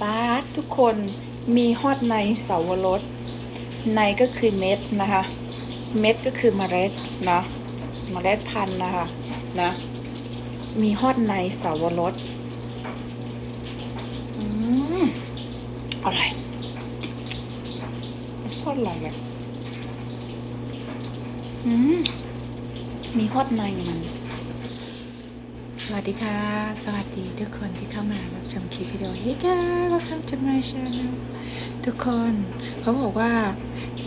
ป้าทุกคนมีฮอดในเสาวรสในก็คือเม็ดนะคะ เม็ดก็คือเมล็ดนะเมล็ดพันธุ์นะคะนะมีฮอดในเสาวรสอืมอร่อยโคตรอร่อยเลยอืมมีฮอดในมัน สวัสดีค่ะ สวัสดีทุกคนที่เข้ามารับชมคลิปวิดีโอ Hey guys welcome to my channel ทุกคนเขาบอกว่า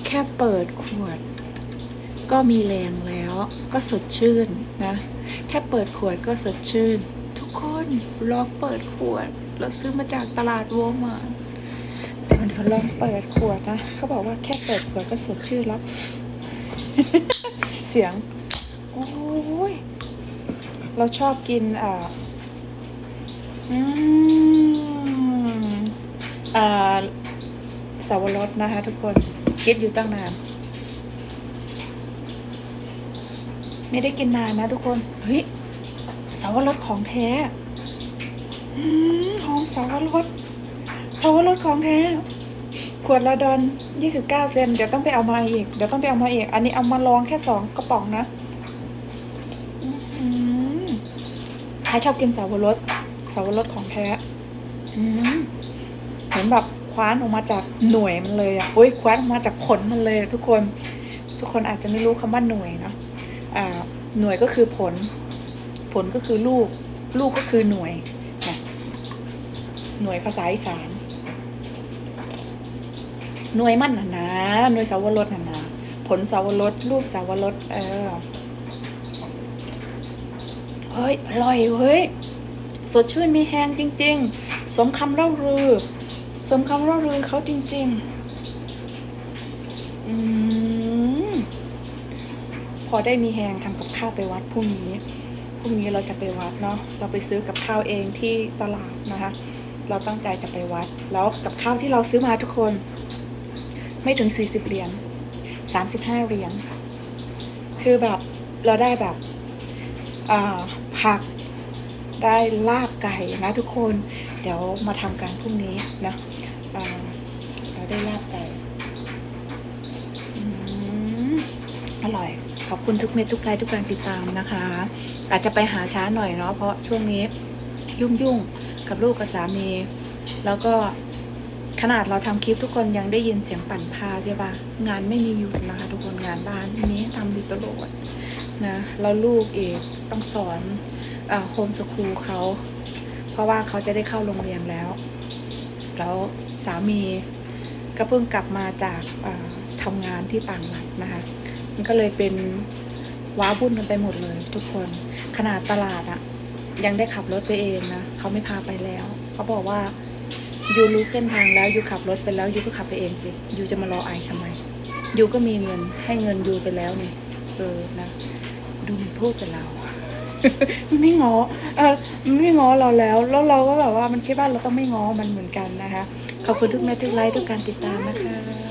แค่เปิดขวด ก็มีแรงแล้วก็สดชื่นนะ แค่เปิดขวดก็สดชื่น ทุกคนลองเปิดขวด เราซื้อมาจากตลาดวอลมาร์ทเดี๋ยวเราลองเปิดขวดนะเขาบอกว่าแค่เปิดขวดก็สดชื่นแล้ว เสียง โอ้ย เราชอบกินอ่าอืมอ่าสาวรสนะคะทุกคนคิดอยู่ตั้งนาน ไม่ได้กินนานนะทุกคน เฮ้ยสาวรสของแท้หอมสาวรสสาวรสของแท้ ขวดละดอน29เซนเดี๋ยวต้องไปเอามาอีก เดี๋ยวต้องไปเอามาอีก อันนี้เอามาลองแค่สองกระป๋องนะ อืม ใครชอบกินสาวรสสาวรสของแท้อืมเหมือนแบบคว้านออกมาจากหน่วยมันเลยอะโอ้ยคว้านออกมาจากผลมันเลยอะทุกคน ทุกคนอาจจะไม่รู้คำว่าหน่วยเนาะอ่าหน่วยก็คือผล ผลก็คือลูก ลูกก็คือหน่วยนะหน่วยภาษาอีสานหน่วยมันน่ะนะหน่วยสาวรสน่ะนะผลสาวรสลูกสาวรสเออเฮ้ยอร่อยเฮ้ยสดชื่นมีแหงจริง ๆ สมคำเล่าลือ สมคำเล่าลือเขาจริงๆอพอได้มีแหงทำกับข้าวไปวัดพรุ่งนี้พรุ่งนี้เราจะไปวัดเนาะเราไปซื้อกับข้าวเองที่ตลาดนะคะ เราตั้งใจจะไปวัด แล้วกับข้าวที่เราซื้อมาทุกคน ไม่ถึง 40 เหรียญ35 เหรียญคือแบบเราได้แบบอ่า ผัก ได้ลาบไก่นะทุกคน เดี๋ยวมาทำกันพรุ่งนี้นะเราได้ลาบไก่อร่อย ขอบคุณทุกเม็ดทุกไลค์ทุกการติดตามนะคะ อาจจะไปหาช้าหน่อยเนาะเพราะช่วงนี้ยุ่งยุ่งๆกับลูกกับสามี แล้วก็ขนาดเราทำคลิปทุกคนยังได้ยินเสียงปั่นผ้าใช่ปะงานไม่มีหยุดนะคะ ทุกคนงานบ้านมีให้ทำอยู่ตลอด นะแล้วลูกเอกต้องสอนโฮมสคูลเขาเพราะว่าเขาจะได้เข้าโรงเรียนแล้ว แล้วสามีก็เพิ่งกลับมาจากทำงานที่ต่างรัฐนะคะ มันก็เลยเป็นว้าวุ่นกันไปหมดเลยทุกคนขนาดตลาดอะยังได้ขับรถไปเองนะเขาไม่พาไปแล้ว เขาบอกว่ายูรู้เส้นทางแล้วยูขับรถไปแล้วยูก็ขับไปเองสิยูจะมารอไอทำไมยูก็มีเงินให้เงินยูไปแล้วนี่ เออนะดูมันพูดกับเรา มันไม่งอเออมันไม่งอเราแล้ว แล้วเราก็แบบว่ามันคิดว่าเราต้องไม่งอมันเหมือนกันนะคะ ขอบคุณทุกเม็ทุกไลค์ทุกการติดตามนะคะ